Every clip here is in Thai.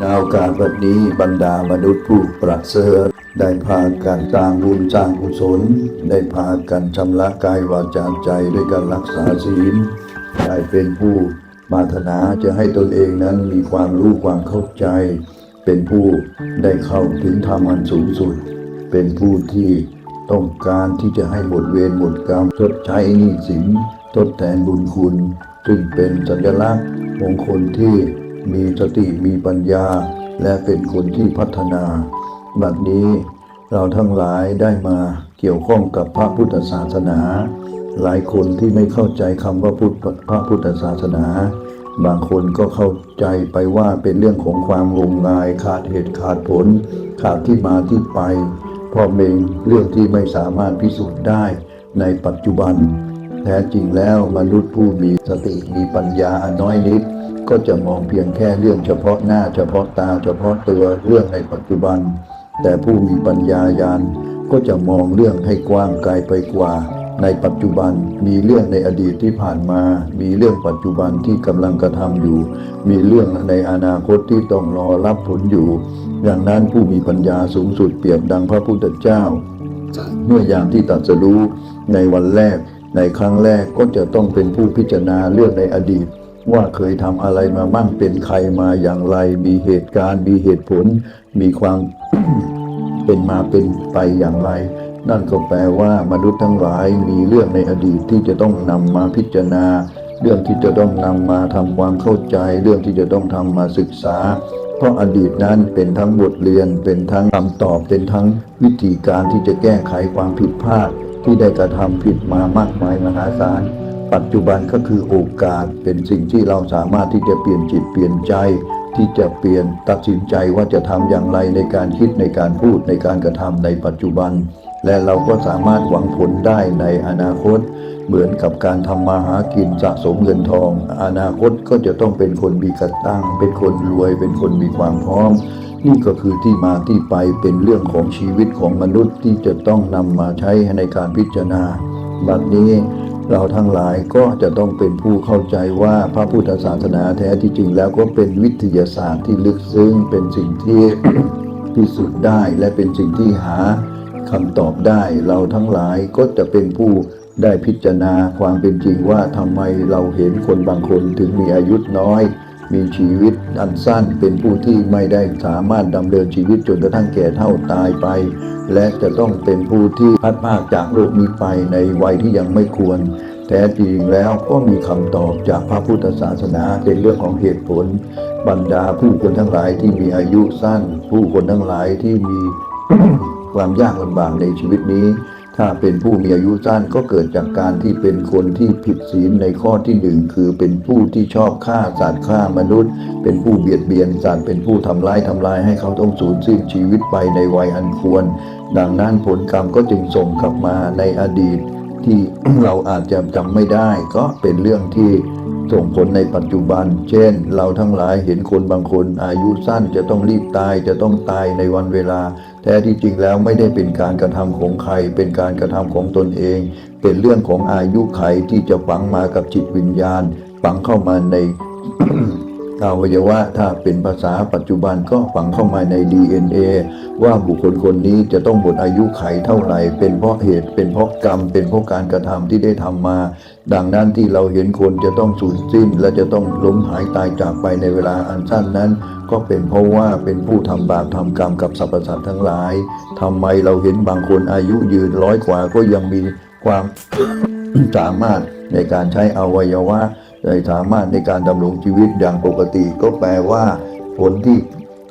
ในโอกาสวันนี้บรรดามนุษย์ผู้ประเสริฐได้พากันสร้างบุญสร้างกุศล ได้พากันชำระกายวาจาใจด้วยการรักษาศีล ได้เป็นผู้ปราถนาจะให้ตนเองนั้นมีความรู้ความเข้าใจ เป็นผู้ได้เข้าถึงธรรมอันสูงสุด เป็นผู้ที่ต้องการที่จะให้หมดเวรหมดกรรมชดใช้หนี้สินทดแทนบุญคุณ ซึ่งเป็นสัญลักษณ์มงคลที่ มีสติมีปัญญา และเป็นคนที่พัฒนา บัดนี้เราทั้งหลายได้มาเกี่ยวข้องกับพระพุทธศาสนา หลายคนที่ไม่เข้าใจคำว่าพุทธพระพุทธศาสนา บางคนก็เข้าใจไปว่าเป็นเรื่องของความงมงาย ขาดเหตุขาดผล ขาดที่มาที่ไปเพราะเป็นเรื่องที่ไม่สามารถพิสูจน์ได้ในปัจจุบัน แท้จริงแล้วมนุษย์ผู้มีสติมีปัญญาน้อยนิด ก็จะมองเพียงแค่เรื่องเฉพาะหน้า เฉพาะตา เฉพาะตัวเรื่องในปัจจุบัน แต่ผู้มีปัญญายาณก็จะมองเรื่องให้กว้างไกลไปกว่า ในปัจจุบันมีเรื่องในอดีตที่ผ่านมา มีเรื่องปัจจุบันที่กำลังกระทำอยู่ มีเรื่องในอนาคตที่ต้องรอรับผลอยู่ดังนั้นผู้มีปัญญาสูงสุดเปรียบดังพระพุทธเจ้า เมื่อยามที่ตรัสรู้ในวันแรกในครั้งแรกก็จะต้องเป็นผู้พิจารณาเรื่องในอดีต ว่าเคยทำอะไรมาบ้างเป็นใครมาอย่างไร มีเหตุการณ์มีเหตุผล มีความเป็นมาเป็นไปอย่างไร นั่นก็แปลว่ามนุษย์ทั้งหลายมีเรื่องในอดีตที่จะต้องนำมาพิจารณา เรื่องที่จะต้องนำมาทำความเข้าใจ เรื่องที่จะต้องทำมาศึกษา เพราะอดีตนั้นเป็นทั้งบทเรียน เป็นทั้งคำตอบ เป็นทั้งวิธีการที่จะแก้ไขความผิดพลาดที่ได้กระทำผิดมามากมายมหาศาล ปัจจุบันก็คือโอกาสเป็นสิ่งที่เราสามารถที่จะเปลี่ยนจิตเปลี่ยนใจ ที่จะเปลี่ยนตัดสินใจว่าจะทำอย่างไรในการคิดในการพูดในการกระทำในปัจจุบัน และเราก็สามารถหวังผลได้ในอนาคต เหมือนกับการทำมาหากินสะสมเงินทอง อนาคตก็จะต้องเป็นคนมีกระตั้ง เป็นคนรวย เป็นคนมีความพร้อมนี่ก็คือที่มาที่ไปเป็นเรื่องของชีวิตของมนุษย์ที่จะต้องนำมาใช้ในการพิจารณา บัดนี้ เราทั้งหลายก็จะต้องเป็นผู้เข้าใจว่าพระพุทธศาสนาแท้ที่จริงแล้วก็เป็นวิทยาศาสตร์ที่ลึกซึ้งเป็นสิ่งที่พิสูจน์ได้และเป็นสิ่งที่หาคำตอบได้ เราทั้งหลายก็จะเป็นผู้ได้พิจารณาความเป็นจริงว่าทำไมเราเห็นคนบางคนถึงมีอายุน้อย มีชีวิตอันสั้นเป็นผู้ที่ไม่ได้สามารถดำเนินชีวิตจนกระทั่งแก่เท่าตายไป และจะต้องเป็นผู้ที่พัดภาคจากโลกนี้ไปในวัยที่ยังไม่ควร แท้จริงแล้วก็มีคำตอบจากพระพุทธศาสนาเป็นเรื่องของเหตุผล บรรดาผู้คนทั้งหลายที่มีอายุสั้น ผู้คนทั้งหลายที่มีความยากลำบากในชีวิตนี้ ถ้าเป็นผู้มีอายุสั้นก็เกิดจากการที่เป็นคนที่ผิดศีลในข้อที่หนึ่งคือเป็นผู้ที่ชอบฆ่าสัตว์ฆ่ามนุษย์ เป็นผู้เบียดเบียนสัตว์เป็นผู้ทำร้ายทำลายให้เขาต้องสูญสิ้นชีวิตไปในวัยอันควร ดังนั้นผลกรรมก็จึงส่งกลับมาในอดีต ที่เราอาจจะจำไม่ได้ ก็เป็นเรื่องที่ส่งผลในปัจจุบัน เช่น เราทั้งหลายเห็นคนบางคนอายุสั้นจะต้องรีบตายจะต้องตายในวันเวลา แท้ที่จริงแล้วไม่ได้เป็นการกระทำของใคร เป็นการกระทำของตนเอง เป็นเรื่องของอายุไขที่จะฝังมากับจิตวิญญาณ ฝังเข้ามาในอวัยวะถ้าเป็นภาษาปัจจุบันก็ฝังเข้ามาใน DNA ว่าบุคคลคนนี้จะต้องหมดอายุไขเท่าไหร่ เป็นเพราะเหตุ เป็นเพราะกรรม เป็นเพราะการกระทำที่ได้ทำมา ดังนั้นที่เราเห็นคนจะต้องสูญสิ้น และจะต้องล้มหายตายจากไปในเวลาอันสั้นนั้น ก็เป็นเพราะว่าเป็นผู้ทำบาปทำกรรมกับสรรพสัตว์ทั้งหลายทำไมเราเห็นบางคนอายุยืนร้อยกว่าก็ยังมีความสามารถในการใช้อวัยวะในสามารถในการดำรงชีวิตอย่างปกติก็แปลว่าผลที่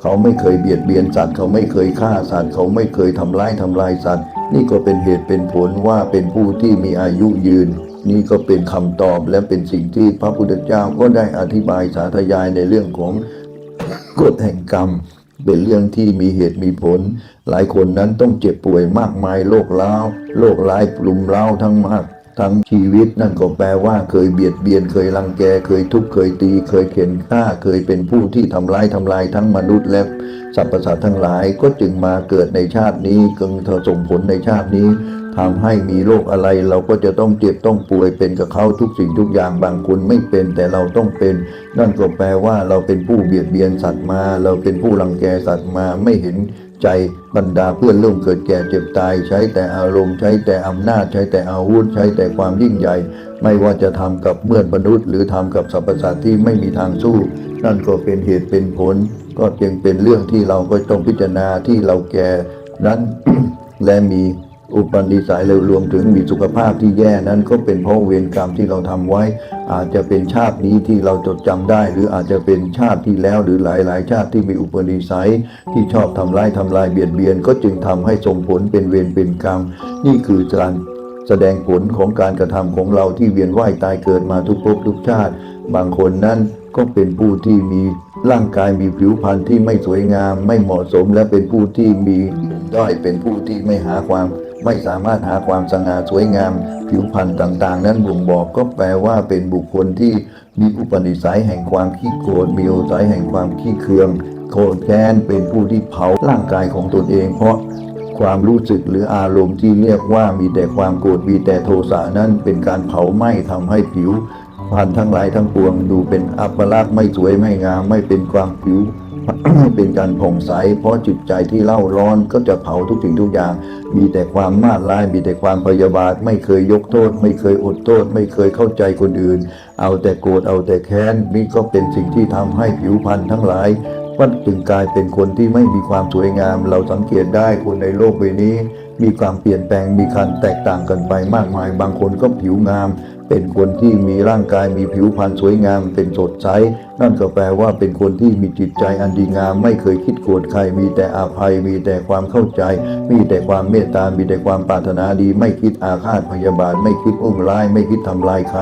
เขาไม่เคยเบียดเบียนสัตว์เขาไม่เคยฆ่าสัตว์เขาไม่เคยทำร้ายทำลายสัตว์ นี่ก็เป็นเหตุเป็นผลว่าเป็นผู้ที่มีอายุยืน นี่ก็เป็นคำตอบและเป็นสิ่งที่พระพุทธเจ้าก็ได้อธิบายสาธยายในเรื่องของกฎแห่งกรรม เป็นเรื่องที่มีเหตุมีผล หลายคนนั้นต้องเจ็บป่วยมากมายโรคร้าวโรคร้ายปลุมเร้าทั้งมาก ทั้งชีวิตนั่นก็แปลว่าเคยเบียดเบียนเคยรังแกเคยทุบเคยตี เคยเข็นฆ่าเคยเป็นผู้ที่ทำร้ายทำลายทั้งมนุษย์และสรรพสัตว์ทั้งหลายก็จึงมาเกิดในชาตินี้กึงเธอส่งผลในชาตินี้ทำให้มีโรคอะไรเราก็จะต้องเจ็บต้องป่วยเป็นกับเขาทุกสิ่งทุกอย่างบางคนไม่เป็นแต่เราต้องเป็น นั่นก็แปลว่าเราเป็นผู้เบียดเบียนสัตว์มา เราเป็นผู้รังแกสัตว์มาไม่เห็น ใจบรรดาเพื่อนร่วมเกิดแก่เจ็บตาย ใช้แต่อารมณ์ใช้แต่อำนาจใช้แต่อาวุธใช้แต่ความยิ่งใหญ่ ไม่ว่าจะทำกับเมื่อนมนุษย์ หรือทำกับสรรพสัตว์ที่ไม่มีทางสู้ นั่นก็เป็นเหตุเป็นผล ก็จึงเป็นเรื่องที่เราก็ต้องพิจารณาที่เราแก่นั้นและมี อุปนิสัยเลยรวมถึงมีสุขภาพที่แย่นั้นก็เป็นเพราะเวรกรรมที่เราทำไว้ อาจจะเป็นชาตินี้ที่เราจดจำได้ หรืออาจจะเป็นชาติที่แล้วหรือหลาย ๆ ชาติที่มีอุปนิสัยที่ชอบทำร้ายทำลายเบียดเบียน ก็จึงทำให้ส่งผลเป็นเวรเป็นกรรม นี่คือการแสดงผลของการกระทำของเราที่เวียนว่ายตายเกิดมาทุกภพทุกชาติ บางคนนั้นก็เป็นผู้ที่มีร่างกายมีผิวพรรณที่ไม่สวยงาม ไม่เหมาะสมและเป็นผู้ที่มีด้อยเป็นผู้ที่ไม่หาความ ไม่สามารถหาความสง่าสวยงาม ผิวพรรณต่างๆ นั้นบ่งบอกก็แปลว่าเป็นบุคคลที่มีอุปนิสัยแห่งความขี้โกรธมีอุปนิสัยแห่งความขี้เคืองโกรธแค้นเป็นผู้ที่เผาร่างกายของตนเอง เพราะความรู้สึกหรืออารมณ์ที่เรียกว่ามีแต่ความโกรธมีแต่โทสะนั้นเป็นการเผาไหม้ทำให้ผิวพรรณทั้งหลายทั้งปวง ดูเป็นอัปลักษณ์ไม่สวยไม่งามไม่เป็นความผิว เป็นการผ่องใส เพราะจิตใจที่เล่าร้อนก็จะเผาทุกสิ่งทุกอย่าง มีแต่ความมาดร้าย มีแต่ความพยาบาท ไม่เคยยกโทษ ไม่เคยอดโทษ ไม่เคยเข้าใจคนอื่น เอาแต่โกรธ เอาแต่แค้น นี่ก็เป็นสิ่งที่ทำให้ผิวพรรณทั้งหลายว่าจึงกลายเป็นคนที่ไม่มีความสวยงาม เราสังเกตได้คนในโลกใบนี้ มีความเปลี่ยนแปลงมีการแตกต่างกันไปมากมาย บางคนก็ผิวงาม เป็นคนที่มีร่างกายมีผิวพรรณสวยงาม เป็นสดใส นั่นก็แปลว่าเป็นคนที่มีจิตใจอันดีงาม ไม่เคยคิดโกรธใคร มีแต่อาภัย มีแต่ความเข้าใจ มีแต่ความเมตตา มีแต่ความปรารถนาดี ไม่คิดอาฆาตพยาบาท ไม่คิดอุ้มร้าย ไม่คิดทำลายใคร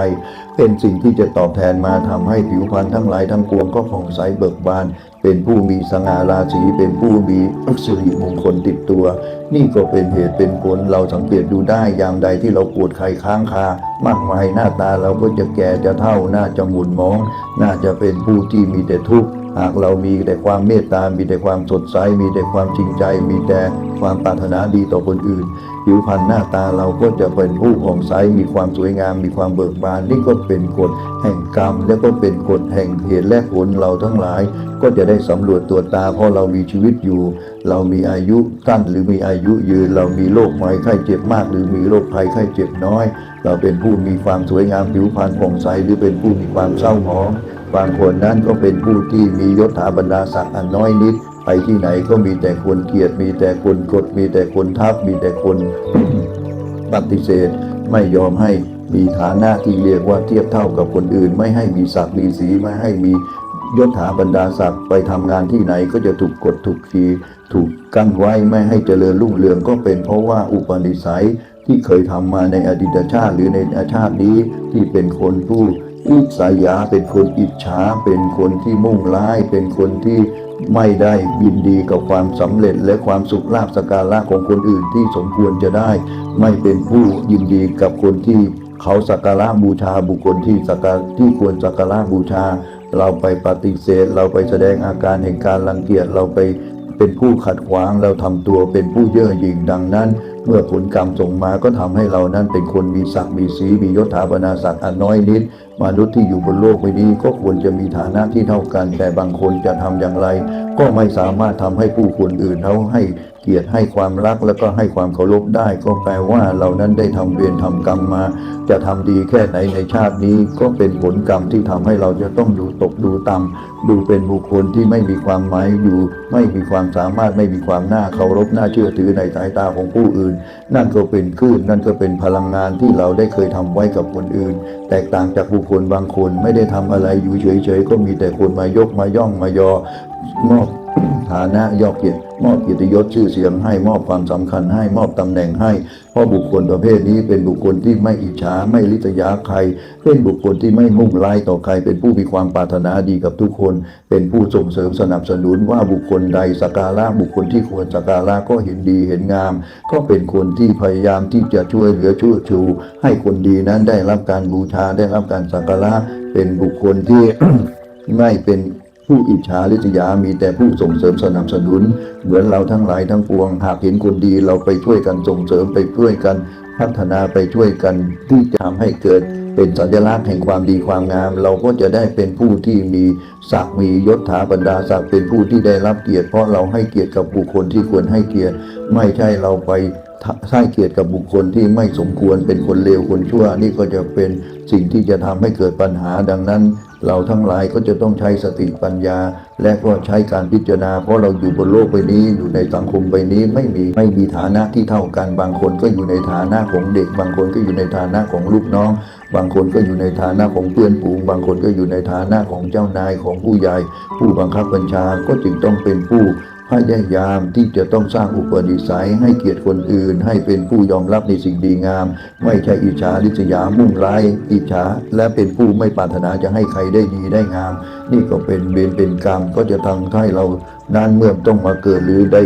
เป็นสิ่งที่จะตอบแทนมาทำให้ผิวพรรณทั้งหลายทั้งปวงก็ผ่องใสเบิกบาน เป็นผู้มีสง่าราศีเป็นผู้มีสิริมงคลติดตัว นี่ก็เป็นเหตุเป็นผลเราสังเกตดูได้ยามใดที่เราปวดไข้ค้างคา มากมายหน้าตาเราก็จะแก่จะเท่าน่าจะหมุนมอง น่าจะเป็นผู้ที่มีแต่ทุกข์ หากเรามีแต่ความเมตตา มีแต่ความสดใส มีแต่ความจริงใจ มีแต่ความปรารถนาดีต่อคนอื่น ผิวพรรณหน้าตาเราก็จะเป็นผู้ผ่องใส มีความสวยงาม มีความเบิกบาน นี่ก็เป็นกฎแห่งกรรม และก็เป็นกฎแห่งเหตุและผลเราทั้งหลาย ก็จะได้สำรวจตัวตา เพราะเรามีชีวิตอยู่ เรามีอายุสั้นหรือมีอายุยืน เรามีโรคภัยไข้เจ็บมาก หรือมีโรคภัยไข้เจ็บน้อย เราเป็นผู้มีความสวยงามผิวพรรณผ่องใส หรือเป็นผู้มีความเศร้าหมอง บางคนนั้นก็เป็นผู้ที่มียศถาบรรดาศักดิ์อันน้อยนิด ไปที่ไหนก็มีแต่คนเกลียด มีแต่คนกด มีแต่คนทับ มีแต่คนปฏิเสธ ไม่ยอมให้มีฐานะที่เรียกว่าเทียบเท่ากับคนอื่น ไม่ให้มีศักดิ์มีสีไม่ให้มียศถาบรรดาศักดิ์ไปทำงานที่ไหนก็จะถูกกดถูกขีถูกกั้นไว้ไม่ให้เจริญรุ่งเรืองก็เป็นเพราะว่าอุปนิสัยที่เคยทำมาในอดีตชาติหรือในชาตินี้ที่เป็นคนผู้ อิสายาเป็นคนอิจฉาเป็นคนที่มุ่งร้าย เป็นคนที่ไม่ได้ยินดีกับความสำเร็จ และความสุขลาภสกการะของคนอื่นที่สมควรจะได้ ไม่เป็นผู้ยินดีกับคนที่เขาสักการะบูชาบุคคลที่สักการที่ควรสักการะบูชา เราไปปฏิเสธ เราไปแสดงอาการแห่งการรังเกียจเราไป เป็นผู้ขัดขวางเราทำตัวเป็นผู้เย่อหยิ่งดังนั้น เมื่อผลกรรมส่งมาก็ทำให้เรานั้นเป็นคนมีศักดิ์มีสีมียศถาบรรดาศักดิ์อันน้อยนิดมนุษย์ที่อยู่บนโลกใบนี้ก็ควรจะมีฐานะที่เท่ากัน แต่บางคนจะทำอย่างไร ก็ไม่สามารถทำให้ผู้คนอื่นเขาให้ เกียรติให้ความรักแล้วก็ให้ความเคารพได้ ก็แปลว่าเรานั้นได้ทำเวรทำกรรมมา จะทำดีแค่ไหนในชาตินี้ ก็เป็นผลกรรมที่ทำให้เราจะต้องดูตกดูต่ำดูเป็นบุคคลที่ไม่มีความหมายอยู่ ไม่มีความสามารถไม่มีความน่าเคารพน่าเชื่อถือในสายตาของผู้อื่น นั่นก็เป็นคลื่นนั่นก็เป็นพลังงานที่เราได้เคยทำไว้กับคนอื่น แตกต่างจากบุคคลบางคนไม่ได้ทำอะไรอยู่เฉยๆก็มีแต่คนมายกมาย่องมายอมอบ ฐานะยอกเกียรติมอบเกียรติยศชื่อเสียงให้มอบความสำคัญให้มอบตำแหน่งให้ เพราะบุคคลประเภทนี้เป็นบุคคลที่ไม่อิจฉาไม่ลิษยาใคร เป็นบุคคลที่ไม่มุ่งร้ายต่อใคร เป็นผู้มีความปรารถนาดีกับทุกคน เป็นผู้ส่งเสริมสนับสนุนว่าบุคคลใดสักการะบุคคลที่ควรสักการะก็เห็นดีเห็นงาม ก็เป็นคนที่พยายามที่จะช่วยเหลือช่วยชู ให้คนดีนั้นได้รับการบูชาได้รับการสักการะเป็นบุคคลที่ไม่เป็น ผู้อิจฉาริษยามีแต่ผู้ส่งเสริมสนับสนุน เหมือนเราทั้งหลายทั้งปวง หากเห็นคนดีเราไปช่วยกันส่งเสริมไปช่วยกันพัฒนาไปช่วยกันที่จะทำให้เกิดเป็นสัญลักษณ์แห่งความดีความงาม เราก็จะได้เป็นผู้ที่มีศักดิ์มียศถาบรรดาศักดิ์เป็นผู้ที่ได้รับเกียรติเพราะเราให้เกียรติกับบุคคลที่ควรให้เกียรติ ไม่ใช่เราไปให้เกียรติกับบุคคลที่ไม่สมควรเป็นคนเลวคนชั่ว นี่ก็จะเป็นสิ่งที่จะทำให้เกิดปัญหาดังนั้น เราทั้งหลายก็จะต้องใช้สติปัญญา และก็ใช้การพิจารณา เพราะเราอยู่บนโลกใบนี้อยู่ในสังคมใบนี้ไม่มีไม่มีฐานะที่เท่ากันบางคนก็อยู่ในฐานะของเด็ก บางคนก็อยู่ในฐานะของลูกน้อง บางคนก็อยู่ในฐานะของเพื่อนฝูง บางคนก็อยู่ในฐานะของเจ้านายของผู้ใหญ่ ผู้บังคับบัญชาก็จึงต้องเป็นผู้ พยายามที่จะต้องสร้างอุปนิสัยให้เกียรติคนอื่น ให้เป็นผู้ยอมรับในสิ่งดีงาม ไม่ใช่อิจฉาริษยามุ่งร้ายอิจฉาและเป็นผู้ไม่ปรารถนาจะให้ใครได้ดีได้งาม นี่ก็เป็นเวรเป็นกรรมก็จะทำให้เรานั้นเมื่อต้องมาเกิดหรือได้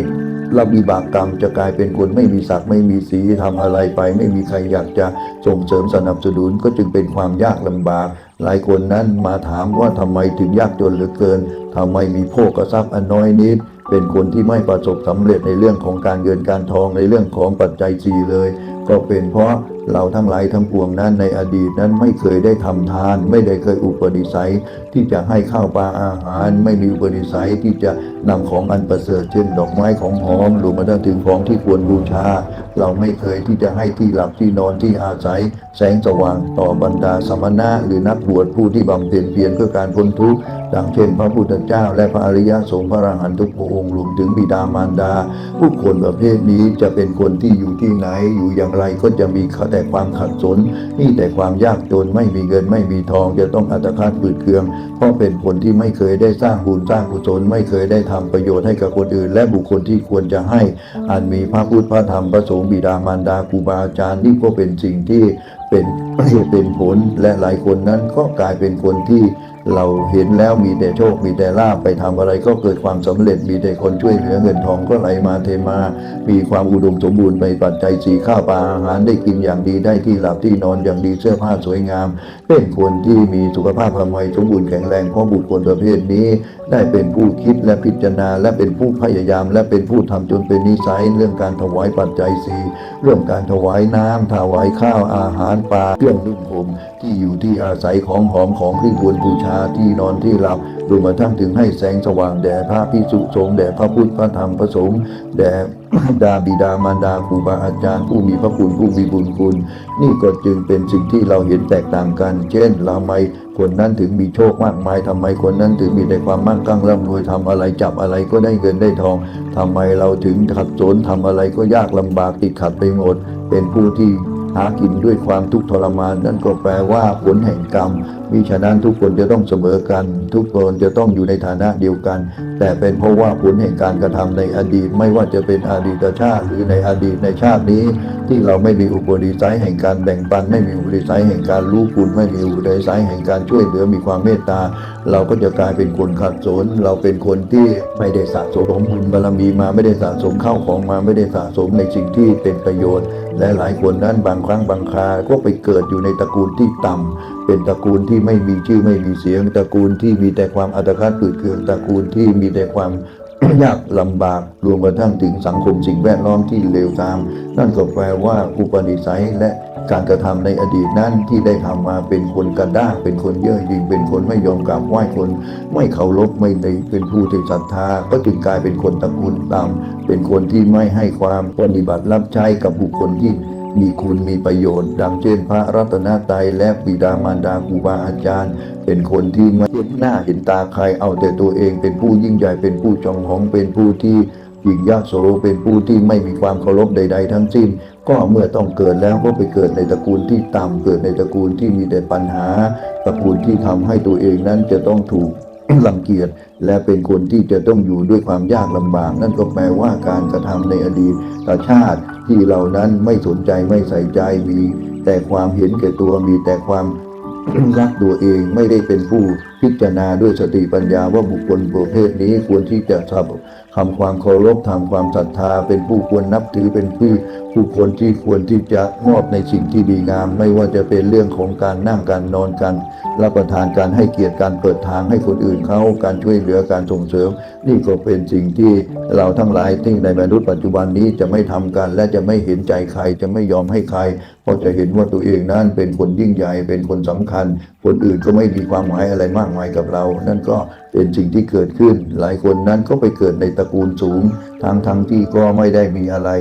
รับวิบากกรรมจะกลายเป็นคนไม่มีศักดิ์ไม่มีสีทำอะไรไป ไม่มีใครอยากจะส่งเสริมสนับสนุนก็จึงเป็นความยากลำบาก หลายคนนั้นมาถามว่าทำไมถึงยากจนเหลือเกินทำไมมีโภคทรัพย์อันน้อยนิด เป็นคนที่ไม่ประสบสำเร็จในเรื่องของการเงินการทองในเรื่องของปัจจัยสี่เลย ก็เป็นเพราะเราทั้งหลายทั้งปวงนั้นในอดีตนั้นไม่เคยได้ทำทาน ไม่ได้เคยอุปนิสัยที่จะให้ข้าวปลาอาหาร ไม่มีอุปนิสัยที่จะนำของอันประเสริฐเช่น ดอกไม้ของหอมรวมมาถึงของที่ควรบูชา เราไม่เคยที่จะให้ที่หลับที่นอนที่อาศัย แสงสว่างต่อบรรดาสมณะหรือนักบวชผู้ที่บำเพ็ญเพียรเพื่อการพ้นทุกข์ดังเช่น พระพุทธเจ้า และพระอริยสงฆ์พระอรหันตุกพระองค์รวมถึงบิดามารดา ผู้คนประเภทนี้จะเป็นคนที่อยู่ที่ไหนอยู่อย่างไรก็จะมีแต่ความขัดสนมีแต่ความยากจนไม่มีเงินไม่มีทองจะต้องอัตคัดปืดเคือง เพราะเป็นคนที่ไม่เคยได้สร้างบุญสร้างกุศลไม่เคยได้ทำประโยชน์ให้กับคนอื่น และบุคคลที่ควรจะให้อันมีพระพุทธพระธรรมพระสงฆ์บิดามารดาครูบาอาจารย์นี่ก็เป็นสิ่งที่เป็นเหตุเป็นผลและหลายคนนั้นก็กลายเป็นคนที่ เราเห็นแล้วมีแต่โชค มีแต่ลาภไปทำอะไรก็เกิดความสำเร็จ มีแต่คนช่วยเหลือเงินทองก็ไหลมาเทมา มีความอุดมสมบูรณ์ไปปัจจัยสีข้าวปลาอาหารได้กินอย่างดีได้ที่หลับที่นอนอย่างดีเสื้อผ้าสวยงาม เป็นคนที่มีสุขภาพภายสมบูรณ์แข็งแรงเพราะบุคคลประเภทนี้ ได้เป็นผู้คิดและพิจารณา และเป็นผู้พยายาม และเป็นผู้ทำจนเป็นนิสัยเรื่องการถวายปัจจัยสีเรื่องการถวายน้ำถวายข้าวอาหารปลาเครื่องนุ่งห่มที่อยู่ที่อาศัยของหอมของที่ควรบูชาที่นอนที่หลับรวมมาทั้งถึงให้แสงสว่างแด่พระพิสุสงฆ์แด่พระพุทธพระธรรมพระสงฆ์แด่ดาบิดามารดาครูบาอาจารย์ ผู้มีพระคุณผู้มีบุญคุณ นี่ก็จึงเป็นสิ่งที่เราเห็นแตกต่างกัน เช่นเราไม่คนนั้นถึงมีโชคมากมายทำไมคนนั้นถึงมีแต่ความมั่งคั่งร่ำรวยทำอะไรจับอะไรก็ได้เงินได้ทองทำไมเราถึงขัดสนทำอะไรก็ยากลำบากติดขัดไปหมด เป็นผู้ที่ากินด้วยความทุกข์ทรมาน นั่นก็แปลว่าผลแห่งกรรมมิฉะนั้นทุกคนจะต้องเสมอกัน ทุกคนจะต้องอยู่ในฐานะเดียวกัน แต่เป็นเพราะว่าผลแห่งการกระทำในอดีต ไม่ว่าจะเป็นอดีตชาติหรือในอดีตในชาตินี้ ที่เราไม่มีอุปนิสัยแห่งการแบ่งปัน ไม่มีอุปนิสัยแห่งการรู้คุณไม่มีอุปนิสัยแห่งการช่วยเหลือมีความเมตตา เราก็จะกลายเป็นคนขัดสน เราเป็นคนที่ไม่ได้สะสมบุญบารมีมาไม่ได้สะสมข้าวของมาไม่ได้สะสมในสิ่งที่เป็นประโยชน์และหลายคนนั้นบางครั้งบางคราก็ไปเกิดอยู่ในตระกูลที่ต่ำเป็นตระกูลที่ไม่มีชื่อไม่มีเสียง ตระกูลที่มีแต่ความอัตคัดปืดเคืองตระกูลที่มีแต่ความยากลำบากรวมกระทั่งถึงสังคมสิ่งแวดล้อมที่เลวทราม นั่นก็แปลว่าอุปนิสัยและ การกระทำในอดีตนั้นที่ได้ทำมาเป็นคนกระด้างเป็นคนเย่อหยิ่งเป็นคนไม่ยอมกราบไหว้คน ไม่เคารพไม่ได้เป็นผู้ที่ศรัทธา ก็จึงกลายเป็นคนตระกูลต่ำเป็นคนที่ไม่ให้ความปฏิบัติรับใช้กับบุคคลที่มีคุณมีประโยชน์ ดังเช่นพระรัตนตรัยและบิดามารดาครูบาอาจารย์ เป็นคนที่ไม่เห็นหน้าเห็นตาใครเอาแต่ตัวเอง เป็นผู้ยิ่งใหญ่เป็นผู้จองหองเป็นผู้ที่หยิ่งยากโสเป็นผู้ที่ไม่มีความเคารพใด ๆ ทั้งสิ้น ก็เมื่อต้องเกิดแล้วก็ไปเกิดในตระกูลที่ต่ำเกิดในตระกูลที่มีแต่ปัญหา ตระกูลที่ทำให้ตัวเองนั้นจะต้องถูกรังเกียจและเป็นคนที่จะต้องอยู่ด้วยความยากลำบาก นั่นก็แปลว่าการกระทำในอดีตชาติที่เรานั้นไม่สนใจไม่ใส่ใจมี แต่ความเห็นแก่ตัวมีแต่ความรักตัวเองไม่ได้เป็นผู้พิจารณาด้วยสติปัญญาว่าบุคคลประเภทนี้ควรที่จะทำความเคารพทำความศรัทธา เป็นผู้ควรนับถือเป็นผู้ผู้คนที่ควรที่จะมอบในสิ่งที่ดีงาม ไม่ว่าจะเป็นเรื่องของการนั่งการนอนการรับประทานการให้เกียรติการเปิดทางให้คนอื่นเขาการช่วยเหลือการส่งเสริม นี่ก็เป็นสิ่งที่เราทั้งหลายที่ในมนุษย์ปัจจุบันนี้จะไม่ทำกัน และจะไม่เห็นใจใครจะไม่ยอมให้ใคร เพราะจะเห็นว่าตัวเองนั้นเป็นคนยิ่งใหญ่เป็นคนสำคัญ คนอื่นก็ไม่มีความหมายอะไรมากมายกับเรา นั่นก็ เป็นสิ่งที่เกิดขึ้น หลายคนนั้นก็ไปเกิดในตระกูลสูงทั้งทั้งที่ก็ไม่ได้มีอะไร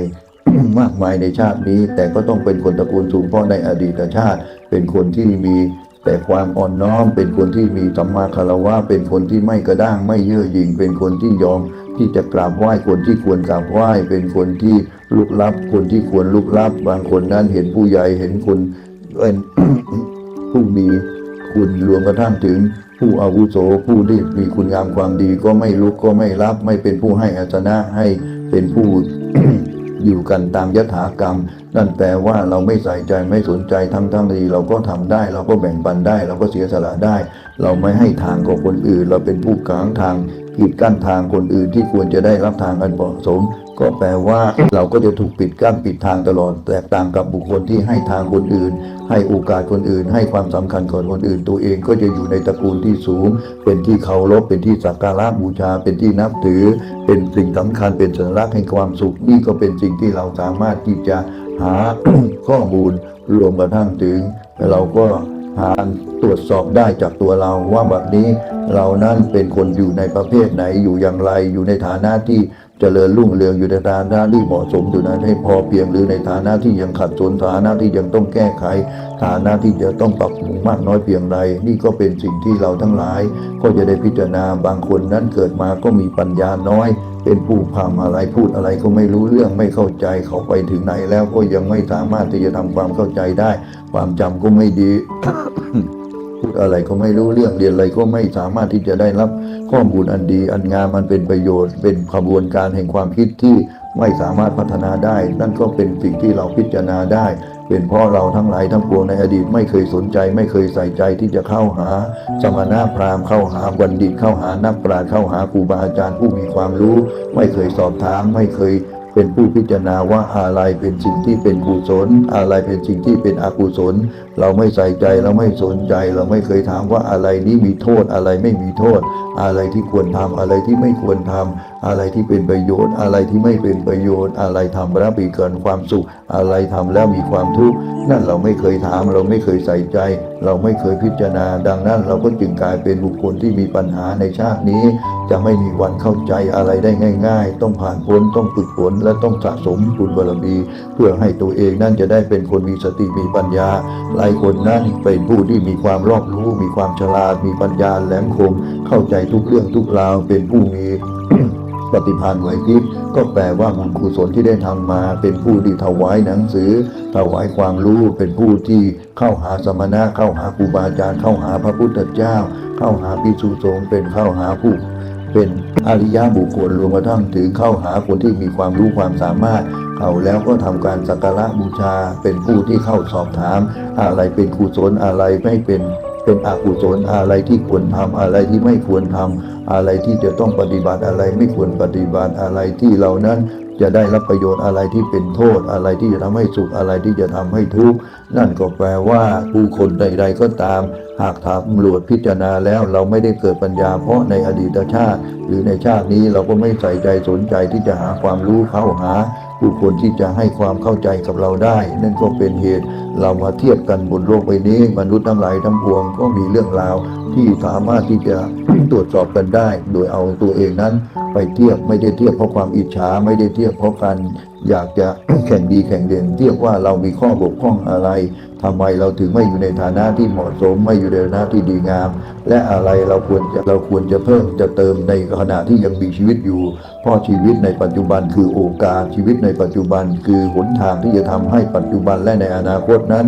มากมายในชาตินี้ แต่ก็ต้องเป็นคนตระกูลสูงเพราะในอดีตชาติ เป็นคนที่มีแต่ความอ่อนน้อม เป็นคนที่มีสัมมาคารวะ เป็นคนที่ไม่กระด้างไม่เย่อหยิ่ง เป็นคนที่ยอมที่จะกราบไหว้คนที่ควรกราบไหว้ เป็นคนที่ลุกลับ คนที่ควรลุกลับ บางคนนั้นเห็นผู้ใหญ่เห็นคนเป็นผู้มีคุณรวมกระทั่งถึง ผู้อาวุโสผู้ที่มีคุณงามความดีก็ไม่ลุกก็ไม่รับ ไม่เป็นผู้ให้อาสนะให้เป็นผู้อยู่กันตามยถากรรม นั่นแปลว่าเราไม่ใส่ใจไม่สนใจทั้งทั้งๆที่เราก็ทำได้ เราก็แบ่งปันได้ เราก็เสียสละได้ เราไม่ให้ทางกับคนอื่น เราเป็นผู้กลางทางกีดกั้นทางคนอื่นที่ควรจะได้รับทางอันเหมาะสม ก็แปลว่าเราก็จะถูกปิดกั้นปิดทางตลอด แตกต่างกับบุคคลที่ให้ทางคนอื่น ให้โอกาสคนอื่น ให้ความสำคัญกับคนอื่น ตัวเองก็จะอยู่ในตระกูลที่สูง เป็นที่เคารพเป็นที่สักการะบูชา เป็นที่นับถือ เป็นสิ่งสำคัญเป็นสัญลักษณ์แห่งความสุขนี่ก็เป็นสิ่งที่เราสามารถที่จะหาข้อมูลรวมกระทั่งถึงเราก็หาตรวจสอบได้จากตัวเราว่าแบบนี้เรานั้นเป็นคนอยู่ในประเภทไหนอยู่อย่างไรอยู่ในฐานะที่ จริญรุ่งเรืองอยู่ในฐานะที่เหมาะสมอยู่นั้นให้พอเพียงหรือในฐานะที่ยังขัดสนฐานะที่ยังต้องแก้ไข ฐานะที่จะต้องปรับปรุงมากน้อยเพียงใดนี่ก็เป็นสิ่งที่เราทั้งหลาย ก็จะได้พิจารณาบางคนนั้นเกิดมาก็มีปัญญาน้อย เป็นผู้พามอะไรพูดอะไรก็ไม่รู้เรื่องไม่เข้าใจเขาไปถึงไหนแล้วก็ยังไม่สามารถที่จะทำความเข้าใจได้ ความจำก็ไม่ดี พูดอะไรก็ไม่รู้เรื่องเรียนอะไรก็ไม่สามารถที่จะได้รับข้อมูลอันดีอันงามมันเป็นประโยชน์ เป็นขบวนการแห่งความคิดที่ไม่สามารถพัฒนาได้ นั่นก็เป็นสิ่งที่เราพิจารณาได้ เป็นเพราะเราทั้งหลายทั้งปวงในอดีตไม่เคยสนใจ ไม่เคยใส่ใจที่จะเข้าหา สมณะพราหมณ์เข้าหาบัณฑิตเข้าหานักปราชญ์เข้าหาครูบาอาจารย์ผู้มีความรู้ ไม่เคยสอบถามไม่เคย เป็นผู้พิจารณาว่าอะไรเป็นสิ่งที่เป็นกุศล อะไรเป็นสิ่งที่เป็นอกุศล เราไม่ใส่ใจเราไม่สนใจ เราไม่เคยถามว่าอะไรนี้มีโทษอะไรไม่มีโทษ อะไรที่ควรทำอะไรที่ไม่ควรทำอะไรที่เป็นประโยชน์ อะไรที่ไม่เป็นประโยชน์ อะไรทำแล้วมีเกินความสุข อะไรทำแล้วมีความทุกข์นั่นเราไม่เคยถามเราไม่เคยใส่ใจ เราไม่เคยพิจารณา ดังนั้นเราก็จึงกลายเป็นบุคคลที่มีปัญหาในชาตินี้ จะไม่มีวันเข้าใจอะไรได้ง่าย ๆ ต้องผ่านพ้นต้องฝึกฝนและต้องสะสมบุญบารมี เพื่อให้ตัวเองนั่นจะได้เป็นคนมีสติมีปัญญา หลายคนนั้นเป็นผู้ที่มีความรอบรู้ มีความฉลาด มีปัญญาแหลมคม เข้าใจทุกเรื่องทุกราวเป็นผู้มีปฏิภาณไหวพริบก็แปลว่าบุญกุศลที่ได้ทำมา เป็นผู้ที่ถวายหนังสือ ถวายความรู้เป็นผู้ที่ เข้าหาสมณะเข้าหาครูบาอาจารย์ เข้าหาพระพุทธเจ้า เข้าหาภิกษุสงฆ์เป็นเข้าหาผู้เป็นอริยะบุคคลรวมกระทั่งถึงเข้าหาคนที่มีความรู้ความสามารถ เขาแล้วก็ทำการสักการะบูชา เป็นผู้ที่เข้าสอบถาม อะไรเป็นกุศลอะไรไม่เป็นเป็นอกุศลอะไรที่ควรทำอะไรที่ไม่ควรทำอะไรที่จะต้องปฏิบัติอะไรไม่ควรปฏิบัติอะไรที่เรานั้น จะได้รับประโยชน์อะไรที่เป็นโทษอะไรที่จะทำให้สุขอะไรที่จะทำให้ทุกข์นั่นก็แปลว่าผู้คนใด ๆ ก็ตาม หากถามตำรวจพิจารณาแล้วเราไม่ได้เกิดปัญญา เพราะในอดีตชาติ หรือในชาตินี้เราก็ไม่ใส่ใจสนใจที่จะหาความรู้เข้าหา ผู้คนที่จะให้ความเข้าใจกับเราได้ นั่นก็เป็นเหตุเรามาเทียบกันบนโลกใบนี้ มนุษย์ทั้งหลายทั้งปวงก็มีเรื่องราวที่สามารถที่จะตรวจสอบกันได้ โดยเอาตัวเองนั้น ไปเทียบไม่ได้เทียบเพราะความอิจฉาไม่ได้เทียบเพราะการอยากจะแข่งดีแข่งเด่นเทียบว่าเรามีข้อบกพร่องอะไร ทำไมเราถึงไม่อยู่ในฐานะที่เหมาะสมไม่อยู่ในฐานะที่ดีงาม และอะไรเราควรจะเราควรจะเพิ่มจะเติมในขณะที่ยังมีชีวิตอยู่ เพราะชีวิตในปัจจุบันคือโอกาสชีวิตในปัจจุบัน คือหนทางที่จะทำให้ปัจจุบันและในอนาคตนั้น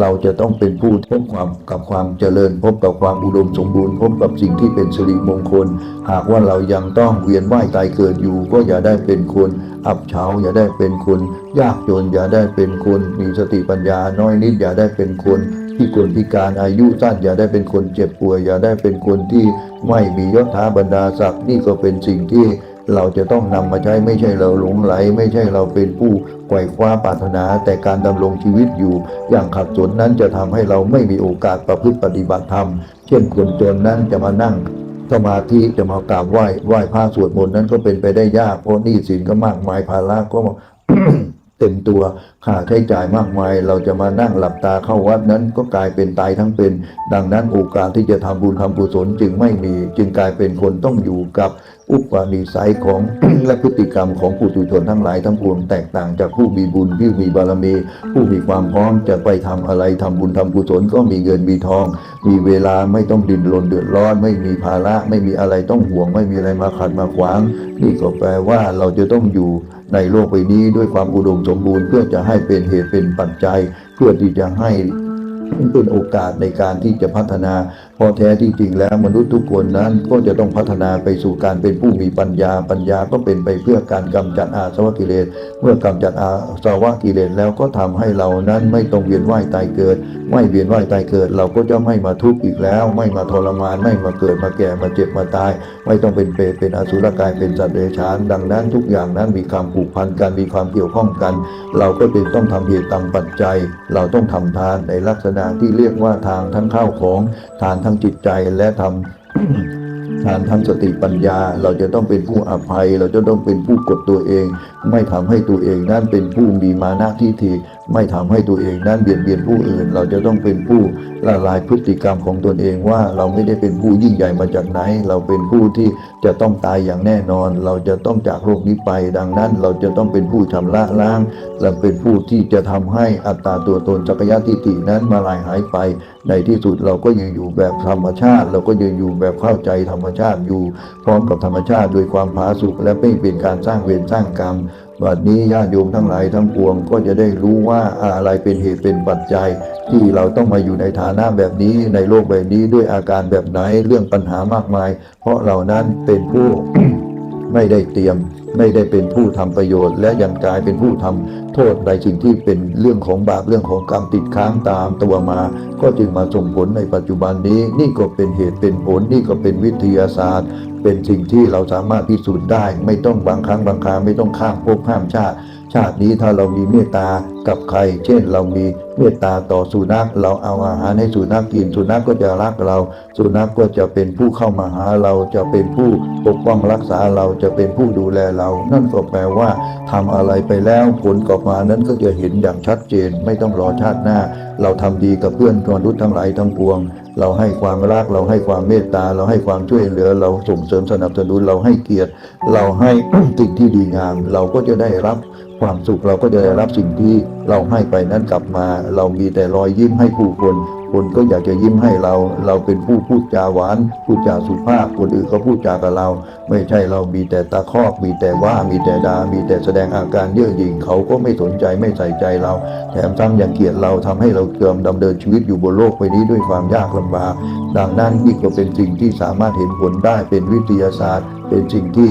เราจะต้องเป็นผู้พบความกับความเจริญ พบกับความอุดมสมบูรณ์ พบกับสิ่งที่เป็นสิริมงคล หากว่าเรายังต้องเวียนว่ายตายเกิดอยู่ ก็อย่าได้เป็นคนอับเฉาอย่าได้เป็นคน ยากจนอย่าได้เป็นคนมีสติปัญญาน้อยนิดอย่าได้เป็นคนที่คนพิการอายุสั้นอย่าได้เป็นคนเจ็บป่วย อย่าได้เป็นคนที่ไม่มียศถาบรรดาศักดิ์นี่ก็เป็นสิ่งที่เราจะต้องนำมาใช้ไม่ใช่เราหลงไหล ไม่ใช่เราเป็นผู้ไขว่คว้าปรารถนา แต่การดำรงชีวิตอยู่ อย่างขัดสนนั้นจะทำให้เราไม่มีโอกาสประพฤติปฏิบัติธรรม เช่นคนจนนั้นจะมานั่งสมาธิจะมากราบไหว้ไหว้พระสวดมนต์นั้นก็เป็นไปได้ยากเพราะหนี้สินก็มากมายภาระก็ เต็มตัวค่าใช้จ่ายมากมาย เราจะมานั่งหลับตาเข้าวัดนั้นก็กลายเป็นตายทั้งเป็น ดังนั้นโอกาสที่จะทำบุญทำกุศลจึงไม่มี จึงกลายเป็นคนต้องอยู่กับอุปนิสัยของ และพฤติกรรมของผู้ตุชนทั้งหลายทั้งปวงแตกต่างจากผู้มีบุญผู้มีบารมี ผู้มีความพร้อมจะไปทำอะไรทำบุญทำกุศลก็มีเงินมีทอง มีเวลาไม่ต้องดิ้นรนเดือดร้อน ไม่มีภาระไม่มีอะไรต้องห่วง ไม่มีอะไรมาขัดมาขวาง นี่ก็แปลว่าเราจะต้องอยู่ ในโลกใบนี้ด้วยความอุดมสมบูรณ์ เพื่อจะให้เป็นเหตุเป็นปัจจัย เพื่อที่จะให้เป็นโอกาสในการที่จะพัฒนา อแท้ที่จริงแล้วมนุษย์ทุกคนนั้นก็จะต้องพัฒนาไปสู่การเป็นผู้มีปัญญา ปัญญาก็เป็นไปเพื่อการกำจัดอาสวะกิเลส เมื่อกำจัดอาสวะกิเลสแล้วก็ทำให้เรานั้นไม่ต้องเวียนว่ายตายเกิด ไม่เวียนว่ายตายเกิด เราก็จะไม่มาทุกข์อีกแล้ว ไม่มาทรมานไม่มาเกิดมาแก่มาเจ็บมาตาย ไม่ต้องเป็นเปรตเป็นอสุรกายเป็นสัตว์เดรัจฉาน ดังนั้นทุกอย่างนั้นมีความผูกพันกันมีความเกี่ยวข้องกัน เราก็จึงต้องทำเหตุตามปัจจัย เราต้องทำทานในลักษณะที่เรียกว่าทางทั้งข้าวของทานทั้งจิตใจและทำทานทั้งสติปัญญา เราจะต้องเป็นผู้อภัย เราจะต้องเป็นผู้กดตัวเอง ไม่ทำให้ตัวเองนั้นเป็นผู้มีมานะที่ถี ไม่ทำให้ตัวเองนั้นเบียดเบียนผู้อื่น เราจะต้องเป็นผู้ละลายพฤติกรรมของตนเองว่าเราไม่ได้เป็นผู้ยิ่งใหญ่มาจากไหน เราเป็นผู้ที่จะต้องตายอย่างแน่นอน เราจะต้องจากโลกนี้ไป ดังนั้นเราจะต้องเป็นผู้ชำระล้าง และเป็นผู้ที่จะทำให้อัตตาตัวตนจักรยานทิฏฐินั้นมาลายหายไป ในที่สุดเราก็ยังอยู่แบบธรรมชาติ เราก็ยังอยู่แบบเข้าใจธรรมชาติอยู่ พร้อมกับธรรมชาติโดยความผาสุกและไม่เป็นการสร้างเวรสร้างกรรม บัดนี้ญาติโยมทั้งหลายทั้งปวงก็จะได้รู้ว่าอะไรเป็นเหตุเป็นปัจจัย ที่เราต้องมาอยู่ในฐานะแบบนี้ในโลกใบนี้ด้วยอาการแบบไหนเรื่องปัญหามากมาย เพราะเรานั้นเป็นผู้ไม่ได้เตรียมไม่ได้เป็นผู้ทำประโยชน์ และยังกลายเป็นผู้ทำโทษในสิ่งที่เป็นเรื่องของบาปเรื่องของกรรมติดค้างตามตัวมา ก็จึงมาส่งผลในปัจจุบันนี้ นี่ก็เป็นเหตุเป็นผลนี่ก็เป็นวิทยาศาสตร์ เป็นสิ่งที่เราสามารถพิสูจน์ได้ ไม่ต้องบางครั้งบางคราไม่ต้องข้ามภพข้ามชาติ ชาตินี้ถ้าเรามีเมตตากับใคร เช่น เรามีเมตตาต่อสุนัข เราเอาอาหารให้สุนัขกิน สุนัขก็จะรักเรา สุนัขก็จะเป็นผู้เข้ามาหาเราจะเป็นผู้ปกป้องรักษาเราจะเป็นผู้ดูแลเรา นั่นก็แปลว่าทำอะไรไปแล้วผลกลับมานั้นก็จะเห็นอย่างชัดเจน ไม่ต้องรอชาติหน้า เราทำดีกับเพื่อนมนุษย์ทั้งหลายทั้งปวง เราให้ความรัก เราให้ความเมตตา เราให้ความช่วยเหลือ เราส่งเสริมสนับสนุนเราให้เกียรติ เราให้สิ่งที่ดีงาม เราก็จะได้รับ ความสุขเราก็จะได้รับสิ่งที่เราให้ไปนั้นกลับมา เรามีแต่รอยยิ้มให้ผู้คนคนก็อยากจะยิ้มให้เรา เราเป็นผู้พูดจาหวาน พูดจาสุภาพ คนอื่นก็พูดจากับเรา ไม่ใช่เรามีแต่ตาคอกมีแต่ว่า มีแต่ดามีแต่แสดงอาการเย่อหยิ่งเขาก็ไม่สนใจไม่ใส่ใจเรา แถมซ้ำยังเกลียดเราทำให้เราเกิมดำเนินชีวิตอยู่บนโลกใบนี้ด้วยความยากลำบาก ดังนั้นนี่ก็เป็นสิ่งที่สามารถเห็นผลได้เป็นวิทยาศาสตร์ เป็นสิ่งที่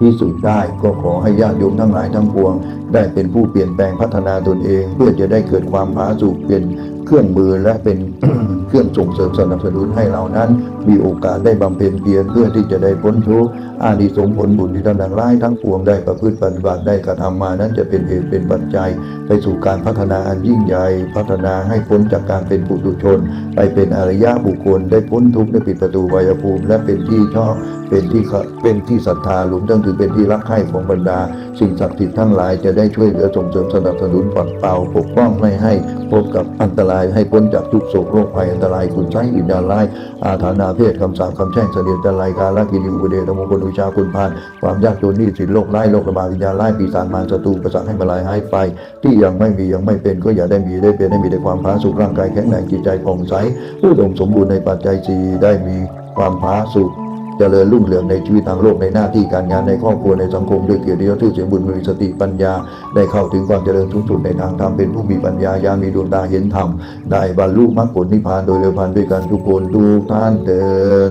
พิสูจน์ได้ก็ขอให้ญาติโยมทั้งหลายทั้งปวง ได้เป็นผู้เปลี่ยนแปลงพัฒนาตนเอง เพื่อจะได้เกิดความผาสุกเป็นเครื่องมือและเป็นเครื่องส่งเสริมสนับสนุนให้เรานั้น มีโอกาสได้บำเพ็ญเพียรเพื่อที่จะได้พ้นทุกข์อานิสงส์ผลบุญที่ท่านทั้งหลายทั้งปวงได้ประพฤติปฏิบัติได้กระทำมานั้นจะเป็นเหตุเป็นปัจจัย ไปสู่การพัฒนาอันยิ่งใหญ่พัฒนาให้พ้นจากการเป็นปุถุชน ไปเป็นอริยะบุคคล ได้พ้นทุกข์ได้ปิดประตูวายภูมิ และเป็นที่ชอบเป็นที่ขะเป็นที่ศรัทธารวมทั้งถือเป็นที่รักใคร่ของบรรดา สิ่งศักดิ์สิทธิ์ทั้งหลายจะได้ช่วยเหลือส่งเสริมสนับสนุนปัดเป่าปกป้องไม่ให้พบกับอันตรายให้พ้นจากทุกโศกโรคภัยอันตรายคุณใช้อินดาลายอาถานาเพศคำสาปคำแช่งเสนียดจันไรการละกิริอุปเดตมงคลอุชาคุณพานความยากจนนี่สินโลกไร้โรคระบาดวิญญาณไร้ปีศาจมารศัตรูประสาทให้มาลายหายไป ที่ยังไม่มียังไม่เป็นก็อย่าได้มีได้เป็นได้มีแต่ความพาสุกร่างกายแข็งแรงจิตใจผ่องใสผู้ดมสมบูรณ์ในปัจจัยสีได้มีความพาสุก เจริญรุ่งเรืองในชีวิตทางโลกในหน้าที่การงานในครอบครัวในสังคมด้วยเกียรติยศชื่อเสียงบุญมีสติปัญญา ได้เข้าถึงความเจริญสูงสุดในทางธรรมเป็นผู้มีปัญญายามีดวงตาเห็นธรรมได้บรรลุมรรคผลนิพพานโดยเร็วพันด้วยกันทุกคนทุกท่านเดิน